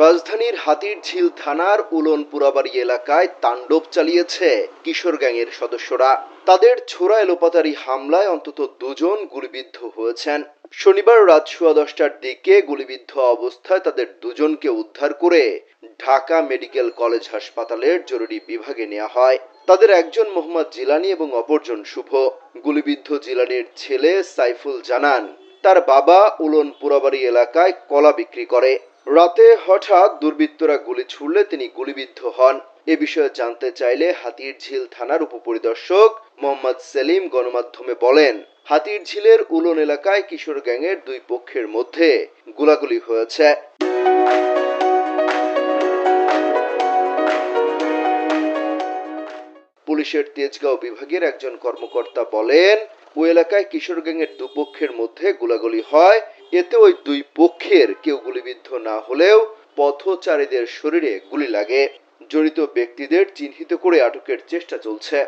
রাজধানীর হাতিরঝিল থানার উলন পুরাবাড়ি এলাকায় তাণ্ডব চালিয়েছে কিশোর গ্যাংয়ের সদস্যরা। তাদের ছোড়া এলোপাতারি হামলায় অন্তত দুজন গুলিবিদ্ধ হয়েছেন। শনিবার রাত সোয়া দশটার দিকে গুলিবিদ্ধ অবস্থায় তাদের দুজনকে উদ্ধার করে ঢাকা মেডিকেল কলেজ হাসপাতালের জরুরি বিভাগে নেওয়া হয়। তাদের একজন মোহাম্মদ জিলানি এবং অপরজন শুভ। গুলিবিদ্ধ জিলানির ছেলে সাইফুল জানান, তার বাবা উলন পুরাবাড়ি এলাকায় কলা বিক্রি করে। রাতে হঠাৎ দুর্বৃত্তরা গুলি ছুড়লে তিনি গুলিবিদ্ধ হন। এ বিষয়ে জানতে চাইলে হাতিরঝিল থানার উপপরিদর্শক মোহাম্মদ সেলিম গণমাধ্যমে বলেন হাতিরঝিলের উলন এলাকায় কিশোর গ্যাংয়ের দুই পক্ষের মধ্যে গোলাগুলি হয়েছে। পুলিশের তেজগাঁও বিভাগের একজন কর্মকর্তা বলেন, ওই এলাকায় কিশোর গ্যাংয়ের দুপক্ষের মধ্যে গোলাগুলি হয়। এতে ওই দুই পক্ষের কেউ গুলিবিদ্ধ না হলেও পথচারীদের শরীরে গুলি লাগে। জড়িত ব্যক্তিদের চিহ্নিত করে আটকের চেষ্টা চলছে।